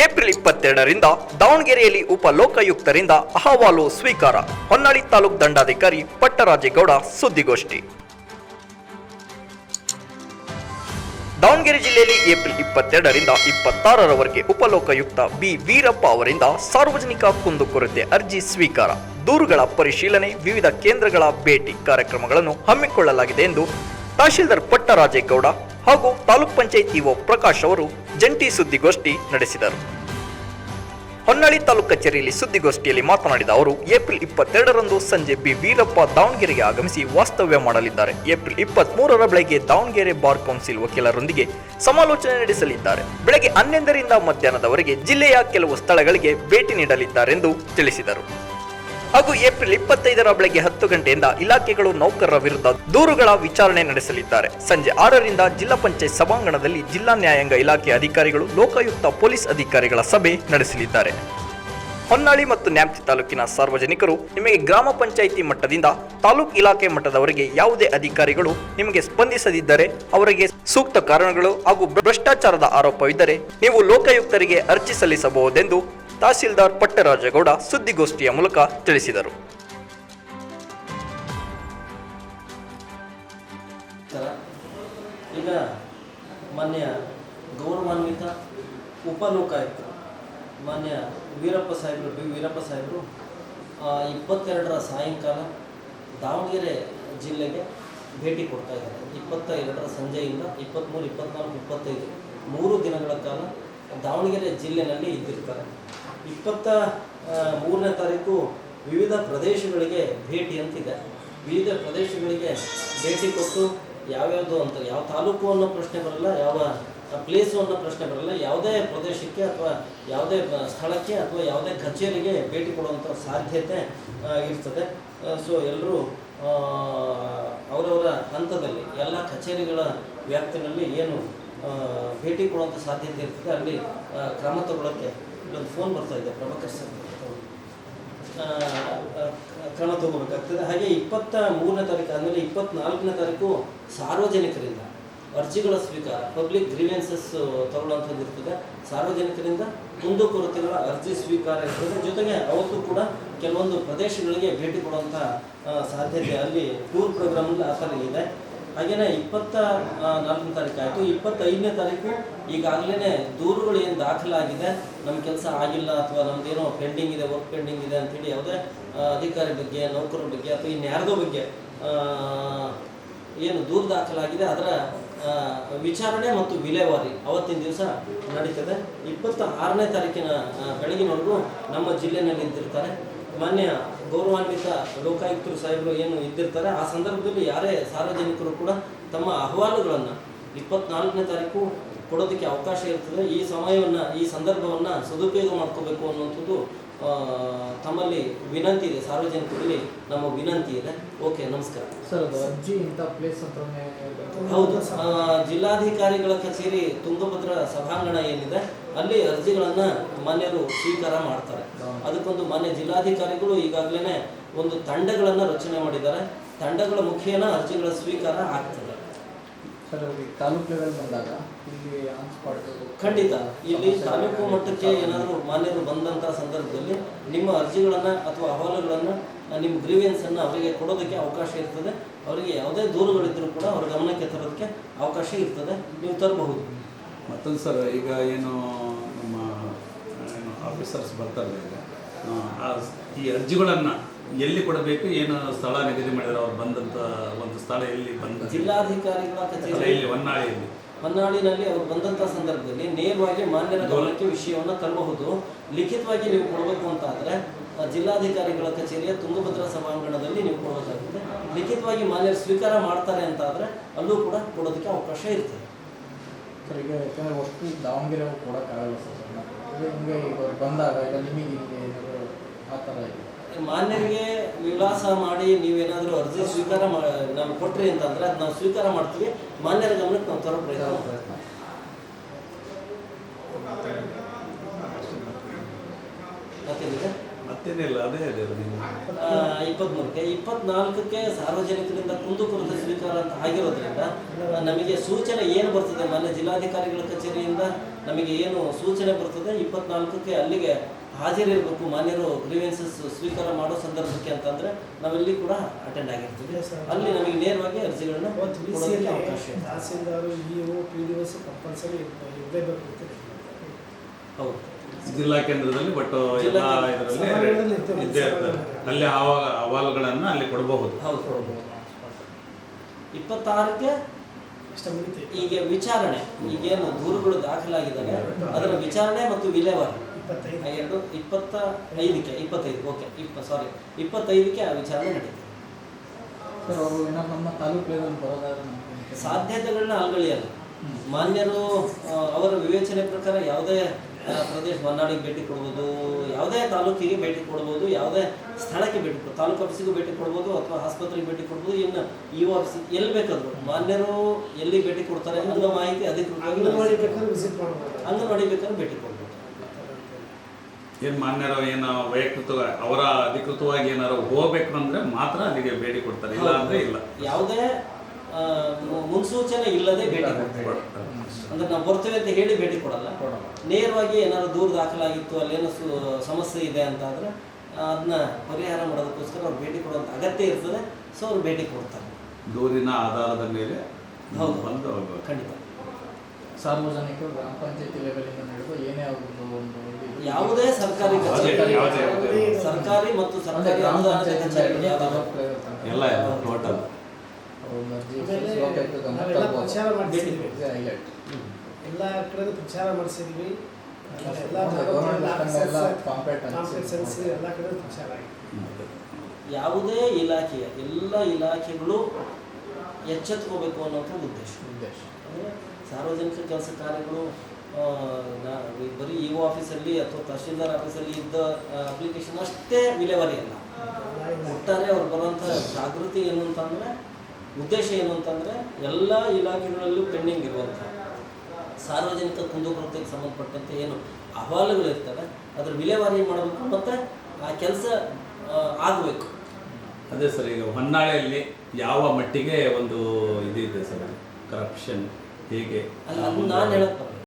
April ಇಪ್ಪತ್ತೆರಡರಿಂದ ದಾವಣಗೆರೆಯಲ್ಲಿ ಉಪ ಲೋಕಾಯುಕ್ತರಿಂದ ಅಹವಾಲು ಸ್ವೀಕಾರ. ಹೊನ್ನಾಳಿ ತಾಲೂಕು ದಂಡಾಧಿಕಾರಿ ಪಟ್ಟರಾಜೇಗೌಡ ಸುದ್ದಿಗೋಷ್ಠಿ. ದಾವಣಗೆರೆ ಜಿಲ್ಲೆಯಲ್ಲಿ ಏಪ್ರಿಲ್ ಇಪ್ಪತ್ತೆರಡರಿಂದ ಇಪ್ಪತ್ತಾರರವರೆಗೆ ಉಪಲೋಕಾಯುಕ್ತ ಬಿ. ವೀರಪ್ಪ ಅವರಿಂದ ಸಾರ್ವಜನಿಕ ಕುಂದುಕೊರತೆ ಅರ್ಜಿ ಸ್ವೀಕಾರ. ದೂರುಗಳ ಪರಿಶೀಲನೆ, ವಿವಿಧ ಕೇಂದ್ರಗಳ ಭೇಟಿ ಕಾರ್ಯಕ್ರಮಗಳನ್ನು ಹಮ್ಮಿಕೊಳ್ಳಲಾಗಿದೆ ಎಂದು ತಹಶೀಲ್ದಾರ್ ಪಟ್ಟರಾಜೇಗೌಡ ಹಾಗೂ ತಾಲೂಕ್ ಪಂಚಾಯತ್ ಇಒ ಪ್ರಕಾಶ್ ಅವರು ಜಂಟಿ ಸುದ್ದಿಗೋಷ್ಠಿ ನಡೆಸಿದರು. ಹೊನ್ನಾಳಿ ತಾಲೂಕು ಕಚೇರಿಯಲ್ಲಿ ಸುದ್ದಿಗೋಷ್ಠಿಯಲ್ಲಿ ಮಾತನಾಡಿದ ಅವರು, ಏಪ್ರಿಲ್ ಇಪ್ಪತ್ತೆರಡರಂದು ಸಂಜೆ ಬಿ ವೀರಪ್ಪ ದಾವಣಗೆರೆಗೆ ಆಗಮಿಸಿ ವಾಸ್ತವ್ಯ ಮಾಡಲಿದ್ದಾರೆ. ಏಪ್ರಿಲ್ ಇಪ್ಪತ್ತ್ ಮೂರರ ಬೆಳಗ್ಗೆ ದಾವಣಗೆರೆ ಬಾರ್ ಕೌನ್ಸಿಲ್ ವಕೀಲರೊಂದಿಗೆ ಸಮಾಲೋಚನೆ ನಡೆಸಲಿದ್ದಾರೆ. ಬೆಳಗ್ಗೆ ಹನ್ನೊಂದರಿಂದ ಮಧ್ಯಾಹ್ನದವರೆಗೆ ಜಿಲ್ಲೆಯ ಕೆಲವು ಸ್ಥಳಗಳಿಗೆ ಭೇಟಿ ನೀಡಲಿದ್ದಾರೆಂದು ತಿಳಿಸಿದರು. ಹಾಗೂ ಏಪ್ರಿಲ್ ಇಪ್ಪತ್ತೈದರ ಬೆಳಗ್ಗೆ ಹತ್ತು ಗಂಟೆಯಿಂದ ಇಲಾಖೆಗಳು ನೌಕರರ ವಿರುದ್ಧ ದೂರುಗಳ ವಿಚಾರಣೆ ನಡೆಸಲಿದ್ದಾರೆ. ಸಂಜೆ ಆರರಿಂದ ಜಿಲ್ಲಾ ಪಂಚಾಯತ್ ಸಭಾಂಗಣದಲ್ಲಿ ಜಿಲ್ಲಾ ನ್ಯಾಯಾಂಗ ಇಲಾಖೆ ಅಧಿಕಾರಿಗಳು, ಲೋಕಾಯುಕ್ತ ಪೊಲೀಸ್ ಅಧಿಕಾರಿಗಳ ಸಭೆ ನಡೆಸಲಿದ್ದಾರೆ. ಹೊನ್ನಾಳಿ ಮತ್ತು ನ್ಯಾಮ್ತಿ ತಾಲೂಕಿನ ಸಾರ್ವಜನಿಕರು ನಿಮಗೆ ಗ್ರಾಮ ಪಂಚಾಯಿತಿ ಮಟ್ಟದಿಂದ ತಾಲೂಕು ಇಲಾಖೆ ಮಟ್ಟದವರೆಗೆ ಯಾವುದೇ ಅಧಿಕಾರಿಗಳು ನಿಮಗೆ ಸ್ಪಂದಿಸದಿದ್ದರೆ ಅವರಿಗೆ ಸೂಕ್ತ ಕಾರಣಗಳು ಹಾಗೂ ಭ್ರಷ್ಟಾಚಾರದ ಆರೋಪವಿದ್ದರೆ ನೀವು ಲೋಕಾಯುಕ್ತರಿಗೆ ಅರ್ಜಿ ಸಲ್ಲಿಸಬಹುದೆಂದು ತಹಸೀಲ್ದಾರ್ ಪಟ್ಟರಾಜಗೌಡ ಸುದ್ದಿಗೋಷ್ಠಿಯ ಮೂಲಕ ತಿಳಿಸಿದರು. ಈಗ ಮಾನ್ಯ ಗೌರವಾನ್ವಿತ ಉಪಲೋಕಾಯುಕ್ತ ಮಾನ್ಯ ವೀರಪ್ಪ ಸಾಹೇಬರು, ಬಿ. ವೀರಪ್ಪ ಸಾಹೇಬರು ಇಪ್ಪತ್ತೆರಡರ ಸಾಯಂಕಾಲ ದಾವಣಗೆರೆ ಜಿಲ್ಲೆಗೆ ಭೇಟಿ ಕೊಡ್ತಾ ಇದ್ದಾರೆ. ಇಪ್ಪತ್ತ ಎರಡರ ಸಂಜೆಯಿಂದ ಇಪ್ಪತ್ತ್ಮೂರು ಇಪ್ಪತ್ತ್ನಾಲ್ಕು ಇಪ್ಪತ್ತೈದು, ಮೂರು ದಿನಗಳ ಕಾಲ ದಾವಣಗೆರೆ ಜಿಲ್ಲೆನಲ್ಲಿ ಇದ್ದಿರ್ತಾರೆ. ಇಪ್ಪತ್ತ ಮೂರನೇ ತಾರೀಕು ವಿವಿಧ ಪ್ರದೇಶಗಳಿಗೆ ಭೇಟಿ ಅಂತಿದೆ. ವಿವಿಧ ಪ್ರದೇಶಗಳಿಗೆ ಭೇಟಿ ಕೊಟ್ಟು ಯಾವ್ಯಾವುದು ಅಂತ, ಯಾವ ತಾಲೂಕು ಅನ್ನೋ ಪ್ರಶ್ನೆ ಬರಲ್ಲ, ಯಾವ ಪ್ಲೇಸು ಅನ್ನೋ ಪ್ರಶ್ನೆ ಬರಲ್ಲ, ಯಾವುದೇ ಪ್ರದೇಶಕ್ಕೆ ಅಥವಾ ಯಾವುದೇ ಸ್ಥಳಕ್ಕೆ ಅಥವಾ ಯಾವುದೇ ಕಚೇರಿಗೆ ಭೇಟಿ ಕೊಡುವಂಥ ಸಾಧ್ಯತೆ ಇರ್ತದೆ. ಸೊ ಎಲ್ಲರೂ ಅವರವರ ಹಂತದಲ್ಲಿ, ಎಲ್ಲ ಕಚೇರಿಗಳ ವ್ಯಾಪ್ತಿನಲ್ಲಿ ಏನು ಭೇಟಿ ಕೊಡುವಂಥ ಸಾಧ್ಯತೆ ಇರ್ತದೆ. ಅಲ್ಲಿ ಕ್ರಮ ತಗೊಳ್ಳೋಕ್ಕೆ ಇಲ್ಲೊಂದು ಫೋನ್ ಬರ್ತಾ ಇದೆ, ಪ್ರಭಾಕರ್ ಸರ್. ಕ್ರಮ ತಗೋಬೇಕಾಗ್ತದೆ. ಹಾಗೆ ಇಪ್ಪತ್ತ ಮೂರನೇ ತಾರೀಕು ಆದಮೇಲೆ ಇಪ್ಪತ್ನಾಲ್ಕನೇ ತಾರೀಕು ಸಾರ್ವಜನಿಕರಿಂದ ಅರ್ಜಿಗಳ ಸ್ವೀಕಾರ ಪಬ್ಲಿಕ್ ಗ್ರೀವೆನ್ಸಸ್ ತಗೊಳ್ಳೋಂಥದ್ದು ಇರ್ತದೆ. ಸಾರ್ವಜನಿಕರಿಂದ ಕುಂದುಕೊರತೆಗಳ ಅರ್ಜಿ ಸ್ವೀಕಾರ ಇರ್ತದೆ. ಜೊತೆಗೆ ಅವತ್ತು ಕೂಡ ಕೆಲವೊಂದು ಪ್ರದೇಶಗಳಿಗೆ ಭೇಟಿ ಕೊಡುವಂಥ ಸಾಧ್ಯತೆ ಅಲ್ಲಿ ಟೂರ್ ಪ್ರೋಗ್ರಾಮ್ ಆ ಇದೆ. ಹಾಗೆಯೇ ಇಪ್ಪತ್ತ ನಾಲ್ಕನೇ ತಾರೀಕು ಆಯಿತು. ಇಪ್ಪತ್ತೈದನೇ ತಾರೀಕು ಈಗಾಗಲೇ ದೂರುಗಳು ಏನು ದಾಖಲಾಗಿದೆ ನಮ್ಮ ಕೆಲಸ ಆಗಿಲ್ಲ ಅಥವಾ ನಮ್ದೇನೋ ಪೆಂಡಿಂಗ್ ಇದೆ, ವರ್ಕ್ ಪೆಂಡಿಂಗ್ ಇದೆ ಅಂತೇಳಿ ಯಾವುದೇ ಅಧಿಕಾರಿ ಬಗ್ಗೆ, ನೌಕರರ ಬಗ್ಗೆ ಅಥವಾ ಇನ್ಯಾರ್ದೋ ಬಗ್ಗೆ ಏನು ದೂರು ದಾಖಲಾಗಿದೆ, ಅದರ ವಿಚಾರಣೆ ಮತ್ತು ವಿಲೇವಾರಿ ಅವತ್ತಿನ ದಿವಸ ನಡೀತದೆ. ಇಪ್ಪತ್ತ ಆರನೇ ತಾರೀಕಿನ ಬೆಳಗಿನವರೆಗೂ ನಮ್ಮ ಜಿಲ್ಲೆನಲ್ಲಿ ಇದ್ದಿರ್ತಾರೆ ಮಾನ್ಯ ಗೌರವಾನ್ವಿತ ಲೋಕಾಯುಕ್ತರು ಸಾಹೇಬರು ಏನು ಇದ್ದಿರ್ತಾರೆ, ಆ ಸಂದರ್ಭದಲ್ಲಿ ಯಾರೇ ಸಾರ್ವಜನಿಕರು ಕೂಡ ತಮ್ಮ ಅಹವಾಲುಗಳನ್ನು ಇಪ್ಪತ್ನಾಲ್ಕನೇ ತಾರೀಕು ಕೊಡೋದಕ್ಕೆ ಅವಕಾಶ ಇರ್ತದೆ. ಈ ಸಮಯವನ್ನು, ಈ ಸಂದರ್ಭವನ್ನು ಸದುಪಯೋಗ ಮಾಡ್ಕೋಬೇಕು ಅನ್ನುವಂಥದ್ದು ತಮ್ಮಲ್ಲಿ ವಿನಂತಿ ಇದೆ ಸಾರ್ವಜನಿಕರಲ್ಲಿ ನಮ್ಮ ವಿನಂತಿ ಇದೆ. ಓಕೆ ನಮಸ್ಕಾರ. ಸರ್ ಅರ್ಜಿ ಇಂಥ ಪ್ಲೇಸ್ ಹೌದು. ಜಿಲ್ಲಾಧಿಕಾರಿಗಳ ಕಚೇರಿ ತುಂಗಭದ್ರ ಸಭಾಂಗಣ ಏನಿದೆ ಅಲ್ಲಿ ಅರ್ಜಿಗಳನ್ನ ಮಾನ್ಯರು ಸ್ವೀಕಾರ ಮಾಡ್ತಾರೆ. ಅದಕ್ಕೊಂದು ಮಾನ್ಯ ಜಿಲ್ಲಾಧಿಕಾರಿಗಳು ಈಗಾಗಲೇ ಒಂದು ತಂಡಗಳನ್ನ ರಚನೆ ಮಾಡಿದ್ದಾರೆ. ತಂಡಗಳ ಮುಖೇನ ಅರ್ಜಿಗಳ ಸ್ವೀಕಾರ ಆಗ್ತದೆ. ಸರ್ ಈ ತಾಲೂಕು ಲೆವೆಲ್ ಬಂದಾಗ ಇಲ್ಲಿ ಆನ್ ಸ್ಪಾಟ್ ಖಂಡಿತ. ಇಲ್ಲಿ ತಾಲೂಕು ಮಟ್ಟಕ್ಕೆ ಏನಾದರೂ ಮಾನ್ಯರು ಬಂದಂಥ ಸಂದರ್ಭದಲ್ಲಿ ನಿಮ್ಮ ಅರ್ಜಿಗಳನ್ನ ಅಥವಾ ಅಹವಾಲುಗಳನ್ನ ನಿಮ್ಮ ಗ್ರೀವಿಯನ್ಸ್ ಅನ್ನ ಅವರಿಗೆ ಕೊಡೋದಕ್ಕೆ ಅವಕಾಶ ಇರ್ತದೆ. ಅವರಿಗೆ ಯಾವುದೇ ದೂರುಗಳಿದ್ರು ಕೂಡ ಅವ್ರ ಗಮನಕ್ಕೆ ತರೋದಕ್ಕೆ ಅವಕಾಶ ಇರ್ತದೆ. ನೀವು ತರಬಹುದು. ಮತ್ತೊಂದು ಸರ್ ಈಗ ಏನು ನಮ್ಮ ಏನು ಆಫೀಸರ್ಸ್ ಬರ್ತಾರೆ ಈಗ. ಆ, ಈ ಅರ್ಜಿಗಳನ್ನು ಎಲ್ಲಿ ಕೊಡಬೇಕು ಏನು ಸ್ಥಳ ನಿಗದಿ ಮಾಡಿದ್ರೆ ಅವ್ರು ಬಂದಂಥ ಒಂದು ಸ್ಥಳ ಎಲ್ಲಿ ಬಂದ ಜಿಲ್ಲಾಧಿಕಾರಿಗಳ ಕಚೇರಿ. ಇಲ್ಲಿ ಹೊನ್ನಾಳಿಯಲ್ಲಿ? ಹೊನ್ನಾಳಿನಲ್ಲಿ ಅವರು ಬಂದಂತ ಸಂದರ್ಭದಲ್ಲಿ ನೇರವಾಗಿ ಮಾನ್ಯರ ಗಮನಕ್ಕೆ ವಿಷಯವನ್ನು ತರಬಹುದು. ಲಿಖಿತವಾಗಿ ನೀವು ಕೊಡಬೇಕು ಅಂತ ಆದರೆ ಜಿಲ್ಲಾಧಿಕಾರಿಗಳ ಕಚೇರಿಯ ತುಂಗಭದ್ರಾ ಸಭಾಂಗಣದಲ್ಲಿ ನೀವು ಕೊಡಬೇಕಾಗುತ್ತೆ. ಲಿಖಿತವಾಗಿ ಮಾನ್ಯರು ಸ್ವೀಕಾರ ಮಾಡ್ತಾರೆ ಅಂತ ಆದರೆ ಅಲ್ಲೂ ಕೂಡ ಕೊಡೋದಕ್ಕೆ ಅವಕಾಶ ಇರ್ತದೆ. ಸರ್ ಈಗ ಯಾಕಂದ್ರೆ ಅಷ್ಟು ದಾವಣಗೆರೆ ಕೊಡೋಕ್ಕಾಗಲ್ಲ ಸರ್ ಈಗ ಬಂದಾಗ ಇಲ್ಲ ನಿಮಗೆ ಏನಾದ್ರು ಆ ಥರ ಇದೆ. ಮಾನ್ಯರಿಗೆ ವಿಳಾಸ ಮಾಡಿ ನೀವೇನಾದರೂ ಅರ್ಜಿ ಸ್ವೀಕಾರ ಮಾ ನಾವು ಕೊಟ್ರಿ ಅಂತಂದ್ರೆ ಅದು ನಾವು ಸ್ವೀಕಾರ ಮಾಡ್ತೀವಿ. ಮಾನ್ಯರ ಗಮನಕ್ಕೆ ನಾವು ತರೋ ಪ್ರಯತ್ನ ಮಾಡ್ತೀವಿ. ಮತ್ತೇನಿದೆ? ಮತ್ತೇನಿಲ್ಲ ಅದೇ ನೀವು ಇಪ್ಪತ್ನಾಲ್ಕಕ್ಕೆ ಸಾರ್ವಜನಿಕರಿಂದ ಕುಂದುಕೊರತೆ ಸ್ವೀಕಾರ ಅಂತ ಆಗಿರೋದ್ರಿಂದ ನಮಗೆ ಸೂಚನೆ ಏನು ಬರ್ತದೆ ಮಾನ್ಯ ಜಿಲ್ಲಾಧಿಕಾರಿಗಳ ಕಚೇರಿಯಿಂದ? ನಮಗೆ ಏನು ಸೂಚನೆ ಬರ್ತದೆ? ಇಪ್ಪತ್ನಾಲ್ಕಕ್ಕೆ ಅಲ್ಲಿಗೆ ಹಾಜರಿರಬೇಕು ಮಾನ್ಯರು ಗ್ರೀವೆನ್ಸಸ್ ಸ್ವೀಕಾರ ಮಾಡೋ ಸಂದರ್ಭಕ್ಕೆ ಅಂತಂದ್ರೆ ನಾವೆಲ್ಲಿ ಕೂಡ ಅಟೆಂಡ್ ಆಗಿರ್ತೀವಿ. ಅಲ್ಲಿ ನಮಗೆ ನೇರವಾಗಿ ಅರ್ಜಿಗಳನ್ನ ಅವಕಾಶ ತಹಸೀಲ್ದಾರು ಪಿ ಡಿ ಕಂಪಲ್ಸರಿ ಇರಲೇಬೇಕು ಅಂತ ಹೌದು. ಜಿಲ್ಲಾ ಕೇಂದ್ರದಲ್ಲಿ ಬಟ್ ಎಲ್ಲ ಇದರಲ್ಲಿ. ಇದ್ದೇ ಇರ್ತದೆ ಅಲ್ಲಿ ಅಹವಾಲ ಅಹವಾಲುಗಳನ್ನು ಅಲ್ಲಿ ಕೊಡಬಹುದು. ಹೌದು. ಇಪ್ಪತ್ತಾರಕ್ಕೆ ಅಷ್ಟೇ ಈಗ ವಿಚಾರಣೆ ಈಗೇನು ದೂರುಗಳು ದಾಖಲಾಗಿದ್ದಾವೆ ಅದರ ವಿಚಾರಣೆ ಮತ್ತು ವಿಲೇವಾರಿ. ಇಪ್ಪತ್ತೈದು. ಎರಡು ಇಪ್ಪತ್ತ ಐದಕ್ಕೆ ಇಪ್ಪತ್ತೈದು ಓಕೆ ಇಪ್ಪ ಸಾರಿ ಇಪ್ಪತ್ತೈದಕ್ಕೆ ಆ ವಿಚಾರ ನಡೀತದೆ ಸರ್ ಅವರು ಏನಾದ್ರು ನಮ್ಮ ತಾಲೂಕು ಲೆವೆಲ್ ಬರೋದಾದ್ರೆ ನಮ್ಗೆ ಸಾಧ್ಯತೆಗಳನ್ನ ಅಲ್ಗಳಿಯಲ್ಲ ಮಾನ್ಯರು ಅವರ ವಿವೇಚನೆ ಪ್ರಕಾರ ಯಾವುದೇ ಪ್ರದೇಶ ಹೊನ್ನಾಡಿಗೆ ಭೇಟಿ ಕೊಡ್ಬೋದು ಯಾವುದೇ ತಾಲೂಕಿಗೆ ಭೇಟಿ ಕೊಡ್ಬೋದು ಯಾವುದೇ ಸ್ಥಳಕ್ಕೆ ಭೇಟಿ ಕೊಡ್ಬೋದು ತಾಲೂಕು ಆಫೀಸಿಗೂ ಭೇಟಿ ಕೊಡ್ಬೋದು ಅಥವಾ ಆಸ್ಪತ್ರೆಗೆ ಭೇಟಿ ಕೊಡ್ಬೋದು ಇನ್ನು ಇ ಆಫೀಸ್ ಎಲ್ಲಿ ಬೇಕಾದ್ರು. ಮಾನ್ಯರು ಎಲ್ಲಿ ಭೇಟಿ ಕೊಡ್ತಾರೆ ಅನ್ನೋ ಮಾಹಿತಿ ಅಧಿಕೃತವಾಗಿ ಮಾಡ್ಬೋದು. ಅಂಗನವಾಡಿ ಬೇಕಾದ್ರೆ ಭೇಟಿ ಕೊಡ್ಬೋದು. ಏನು ಮಾನ್ಯರು ಏನು ವೈಯಕ್ತಿಕ ಅವರ ಅಧಿಕೃತವಾಗಿ ಏನಾರು ಹೋಗ್ಬೇಕು ಅಂದ್ರೆ ಮಾತ್ರ ಅಲ್ಲಿಗೆ ಭೇಟಿ ಕೊಡ್ತಾರೆ ಇಲ್ಲ ಅಂದ್ರೆ ಇಲ್ಲ ಯಾವುದೇ ಮುನ್ಸೂಚನೆ ಇಲ್ಲದೆ ಭೇಟಿ ಕೊಡ್ತಾರೆ ಅಂದ್ರೆ ನಾವು ಬರ್ತೇವೆ ಅಂತ ಹೇಳಿ ಭೇಟಿ ಕೊಡಲ್ಲ ಕೊಡಲ್ಲ. ನೇರವಾಗಿ ಏನಾದ್ರು ದೂರ ದಾಖಲಾಗಿತ್ತು ಅಲ್ಲೇನೋ ಸು- ಸಮಸ್ಯೆ ಇದೆ ಅಂತ ಆದರೆ ಅದನ್ನ ಪರಿಹಾರ ಮಾಡೋದಕ್ಕೋಸ್ಕರ ಅವ್ರು ಭೇಟಿ ಕೊಡೋ ಅಗತ್ಯ ಇರ್ತದೆ ಸೊ ಅವ್ರು ಭೇಟಿ ಕೊಡ್ತಾರೆ ದೂರಿನ ಆಧಾರದ ಮೇಲೆ ಹೌದು. ಬಂದು. ಖಂಡಿತ ಸಾರ್ವಜನಿಕರು ಗ್ರಾಮ ಪಂಚಾಯತಿ ಲೆವೆಲಿಂದ ನಡೆದು ಏನೇ ಒಂದು ಒಂದು ಯಾವುದೇ ಸರ್ಕಾರಿ. ಸರ್ಕಾರಿ ಮತ್ತು ಸರ್ಕಾರಿ ಅನುದಾನ. ಎಲ್ಲ ಟೋಟಲ್. ಪ್ರಚಾರ ಮಾಡಿಸಿದ್ವಿ ಎಲ್ಲ ಕಡೆ ಪ್ರಚಾರ ಮಾಡಿಸಿದ್ವಿ. ಎಲ್ಲ ಕಡೆ ಪ್ರಚಾರ ಆಗಿದೆ ಯಾವುದೇ ಇಲಾಖೆಯ ಎಲ್ಲ ಇಲಾಖೆಗಳು ಎಚ್ಚೆತ್ಕೋಬೇಕು ಅನ್ನೋದು ಉದ್ದೇಶ. ಉದ್ದೇಶ. ಅಂದ್ರೆ ಸಾರ್ವಜನಿಕ ಕೆಲಸ ಕಾರ್ಯಗಳು ಬರೀ ನಾ- ಈ ಆಫೀಸಲ್ಲಿ ಅಥವಾ ತಹಶೀಲ್ದಾರ್ ಆಫೀಸಲ್ಲಿ ಇದ್ದ ಅಪ್ಲಿಕೇಶನ್ ಅಷ್ಟೇ ವಿಲೇವಾರಿ ಅಲ್ಲ. ಒಟ್ಟಾರೆ ಅವ್ರು ಬರುವಂಥ ಜಾಗೃತಿ ಏನು ಅಂತಂದರೆ ಉದ್ದೇಶ ಏನು ಅಂತಂದರೆ ಎಲ್ಲ ಇಲಾಖೆಗಳಲ್ಲೂ ಪೆಂಡಿಂಗ್ ಇರುವಂಥ ಸಾರ್ವಜನಿಕ ಕುಂದುಕೊರತೆಗೆ ಸಂಬಂಧಪಟ್ಟಂತೆ ಏನು ಅಹವಾಲುಗಳಿರ್ತವೆ ಅದ್ರ ವಿಲೇವಾರಿ ಮಾಡಬೇಕು ಮತ್ತು ಆ ಕೆಲಸ ಆಗಬೇಕು. ಅದೇ ಸರ್ ಈಗ ಹೊನ್ನಾಳಿಯಲ್ಲಿ ಯಾವ ಮಟ್ಟಿಗೆ ಒಂದು ಇದಿದೆ ಸರ್ ಕರಪ್ಷನ್ ಹೇಗೆ? ಅಲ್ಲ ನಾನು ಬರಲ್ಲ